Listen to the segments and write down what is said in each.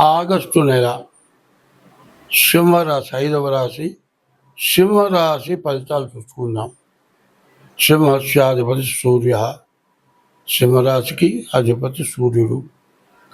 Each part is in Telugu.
ఆగస్టు నెల సింహరాశి ఐదవ రాశి. సింహరాశి ఫలితాలు చూసుకుందాం. సింహస్యాధిపతి సూర్య సింహరాశికి అధిపతి సూర్యుడు.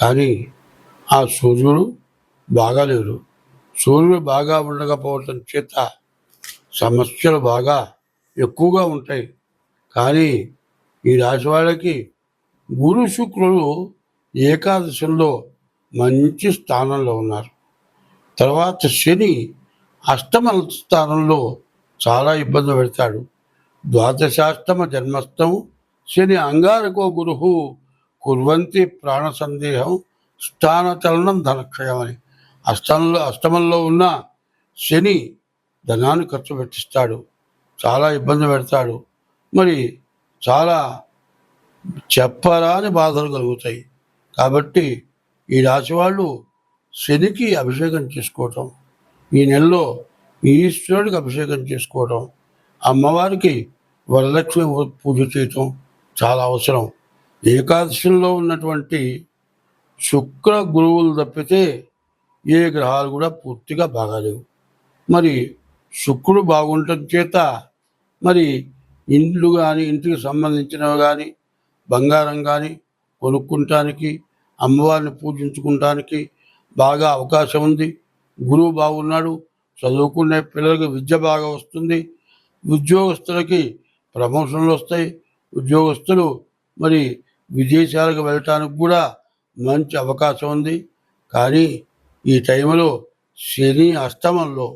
కానీ ఆ సూర్యుడు బాగాలేడు. సూర్యుడు బాగా ఉండకపోవటం చేత సమస్యలు బాగా ఎక్కువగా ఉంటాయి. కానీ ఈ రాశి వాళ్ళకి గురు శుక్రుడు ఏకాదశంలో మంచి స్థానంలో ఉన్నారు. తర్వాత శని అష్టమ స్థానంలో చాలా ఇబ్బంది పెడతాడు. ద్వాదశాష్టమ జన్మస్థం శని అంగారకో గురు కుర్వంతి ప్రాణ సందేహం స్థానచలనం ధనక్షయం అని. అష్టంలో అష్టమంలో ఉన్న శని ధనాన్ని ఖర్చు పెట్టిస్తాడు. చాలా ఇబ్బంది పెడతాడు. మరి చాలా చెప్పరాని బాధలు కలుగుతాయి. కాబట్టి ఈ రాశి వాళ్ళు శనికి అభిషేకం చేసుకోవటం. ఈ నెలలో ఈశ్వరుడికి అభిషేకం చేసుకోవటం. అమ్మవారికి వరలక్ష్మి పూజ చేయటం చాలా అవసరం. ఏకాదశంలో ఉన్నటువంటి శుక్ర గురువులు తప్పితే ఏ గ్రహాలు కూడా పూర్తిగా బాగాలేవు. మరి శుక్రుడు బాగుండటం చేత మరి ఇండ్లు కానీ ఇంటికి సంబంధించినవి కానీ బంగారం కానీ కొనుక్కుంటానికి అమ్మవారిని పూజించుకుంటానికి బాగా అవకాశం ఉంది. గురువు బాగున్నాడు చదువుకునే పిల్లలకి విద్య బాగా వస్తుంది. ఉద్యోగస్తులకి ప్రమోషన్లు వస్తాయి. ఉద్యోగస్తులు మరి విదేశాలకు వెళ్ళటానికి కూడా మంచి అవకాశం ఉంది. కానీ ఈ టైంలో శని అష్టమంలో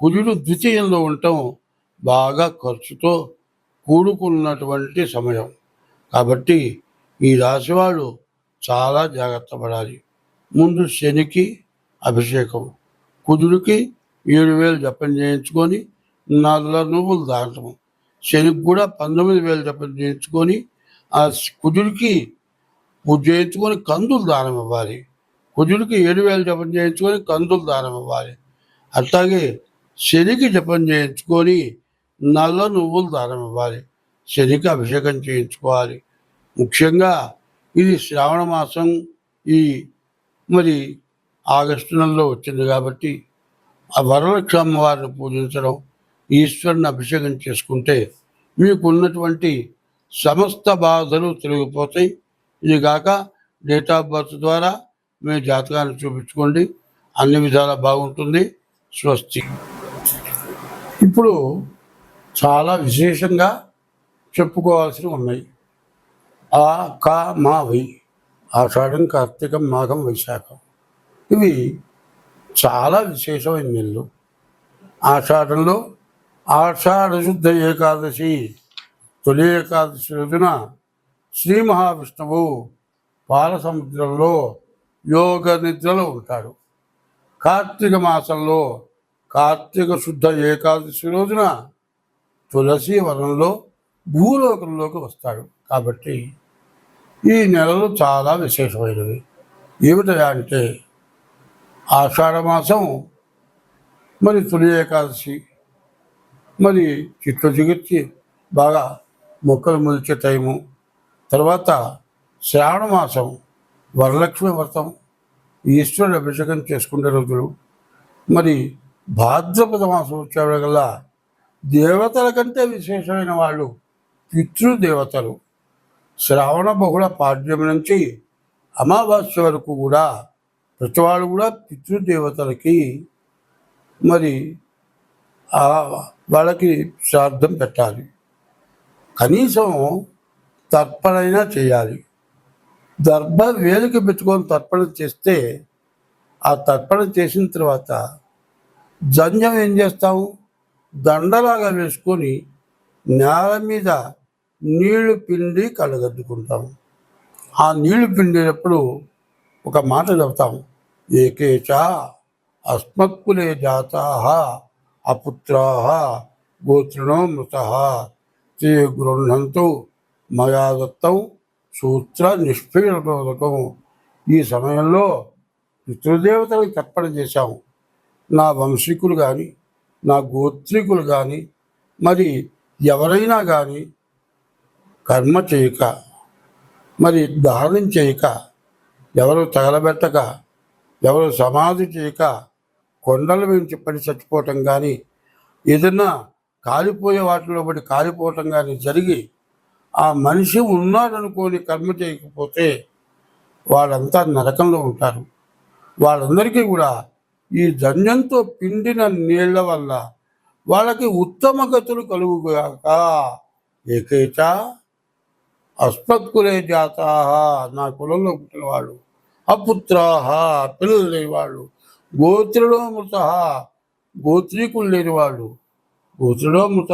కుజుడు ద్వితీయంలో ఉండటం బాగా ఖర్చుతో కూడుకున్నటువంటి సమయం. కాబట్టి ఈ రాశివాడు చాలా జాగ్రత్త పడాలి. ముందు శనికి అభిషేకం. కుదురుకి ఏడు వేలు జపం చేయించుకొని నల్ల నువ్వులు దాటము. శనికి కూడా పంతొమ్మిది వేలు జపం చేయించుకొని ఆ కుజుడికి పూజ చేయించుకొని కందులు దానం ఇవ్వాలి. కుజుడికి ఏడు వేలు జపం చేయించుకొని కందులు దానం ఇవ్వాలి. అట్లాగే శనికి జపం చేయించుకొని నల్ల నువ్వులు దానం ఇవ్వాలి. శనికి అభిషేకం చేయించుకోవాలి. ముఖ్యంగా ఇది శ్రావణ మాసం ఈ మరి ఆగస్టు నెలలో వచ్చింది కాబట్టి ఆ వరలక్ష్మి అమ్మవారిని పూజించడం ఈశ్వరుని అభిషేకం చేసుకుంటే మీకు ఉన్నటువంటి సమస్త బాధలు తొలగిపోతాయి. ఇది కాక డేట్ ఆఫ్ బర్త్ ద్వారా మీ జాతకాన్ని చూపించుకోండి. అన్ని విధాలా బాగుంటుంది. స్వస్తి. ఇప్పుడు చాలా విశేషంగా చెప్పుకోవాల్సినవి ఉన్నాయి. ఆ కా మా వై ఆషాఢం కార్తీకం మాఘం వైశాఖం. ఇవి చాలా విశేషమైన నెలలు. ఆషాఢంలో ఆషాఢశుద్ధ ఏకాదశి తొలి ఏకాదశి రోజున శ్రీ మహావిష్ణువు పాల సముద్రంలో యోగ నిద్రలో ఉంటాడు. కార్తీక మాసంలో కార్తీక శుద్ధ ఏకాదశి రోజున తులసి వనంలో భూలోకంలోకి వస్తాడు. కాబట్టి ఈ నెలలు చాలా విశేషమైనవి. ఏమిటయా అంటే ఆషాఢ మరి తొలి ఏకాదశి మరి చిట్లు చిగుర్చి బాగా మొక్కలు మొలిచే టైము తర్వాత శ్రావణ మాసం వరలక్ష్మి వ్రతం ఈశ్వరుడు అభిషేకం చేసుకునే రోజులు మరి భాద్రపద మాసం వచ్చేవాళ్ళ దేవతల కంటే విశేషమైన వాళ్ళు పితృదేవతలు. శ్రావణ బహుళ పాడ్యం నుంచి అమావాస్య వరకు కూడా ప్రతివాడు కూడా పితృదేవతలకి మరి ఆ వాళ్ళకి శ్రాద్ధం పెట్టాలి. కనీసం తర్పణైనా చేయాలి. దర్భ వేలికి పెట్టుకొని తర్పణ చేస్తే ఆ తర్పణ చేసిన తర్వాత జంజం ఏం చేస్తాము దండలాగా వేసుకొని నేల మీద నీళ్ళు పిండి కలగద్దుకుంటాం. ఆ నీళ్ళు పిండినప్పుడు ఒక మాట చెప్తాం. ఏకేచ అస్మత్కులే జాతా అపుత్రా గోత్రణో మృత తే గృహంతో మయా దత్తం సూత్ర నిష్పీడకం ఈ సమయంలో పితృదేవతలకు తర్పణ చేశాము నా వంశీకులు కానీ నా గోత్రికులు కానీ మరి ఎవరైనా కానీ కర్మ చేయక మరి దానం చేయక ఎవరు తగలబెట్టక ఎవరు సమాధి చేయక కొండల నుంచి పడి చచ్చిపోవటం కానీ ఏదన్నా కాలిపోయే వాటిలో పడి కాలిపోవటం కానీ జరిగి ఆ మనిషి ఉన్నాడనుకోని కర్మ చేయకపోతే వాళ్ళంతా నరకంలో ఉంటారు. వాళ్ళందరికీ కూడా ఈ ధన్యంతో పిండిన నీళ్ళ వల్ల వాళ్ళకి ఉత్తమ గతులు కలుగుగాక. ఏకైక అస్మత్కులే జాతాహ నా కులంలో పుట్టినవాడు వాళ్ళు. అపుత్రాహ పిల్లలు లేనివాడు వాళ్ళు. మృత గోత్రీకులు లేని వాళ్ళు. మృత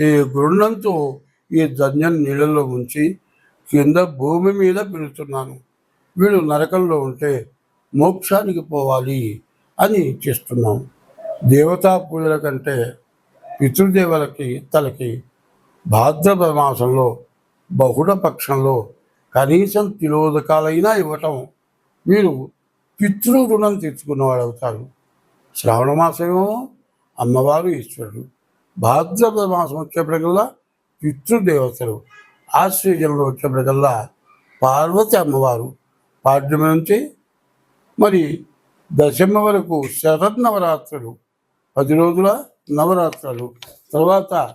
చే గృహంతో ఈ ధన్యం నీళ్ళలో ఉంచి కింద భూమి మీద పెడుతున్నాను వీళ్ళు నరకంలో ఉంటే మోక్షానికి పోవాలి అని చేస్తున్నాం. దేవతా పూజల కంటే పితృదేవులకి తలకి భాద్రపద మాసంలో బహుళ పక్షంలో కనీసం తిలోదకాలైనా ఇవ్వటం. మీరు పితృ రుణం తెచ్చుకున్నవాడు అవుతారు శ్రావణ మాసమేమో? అమ్మవారు ఈశ్వరుడు. భాద్రపద మాసం వచ్చేప్పటికల్లా పితృదేవతలు ఆశ్రయంలో వచ్చేప్పటికల్లా పార్వతి అమ్మవారు. పాడ్యమి నుంచి మరి దశమ వరకు శరన్నవరాత్రులు పది రోజుల నవరాత్రులు. తర్వాత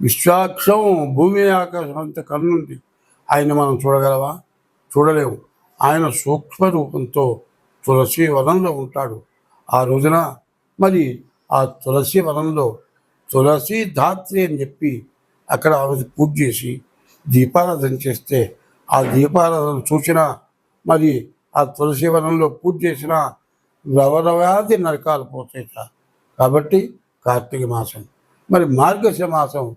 విశ్వాక్షం భూమి ఆకాశం అంత కన్నుంది. ఆయన మనం చూడగలవా? చూడలేము. ఆయన సూక్ష్మ రూపంతో తులసి వనంలో ఉంటాడు. ఆ రోజున మరి ఆ తులసి వనంలో తులసి ధాత్రి అని చెప్పి అక్కడ ఆమె పూజ చేసి దీపారాధన చేస్తే ఆ దీపారాధన చూసిన మరి ఆ తులసి వనంలో పూజ చేసిన రవరవ్యాధి నరకాలు పోతాయి కాబట్టి కార్తీక మాసం. మరి మార్గశ మాసం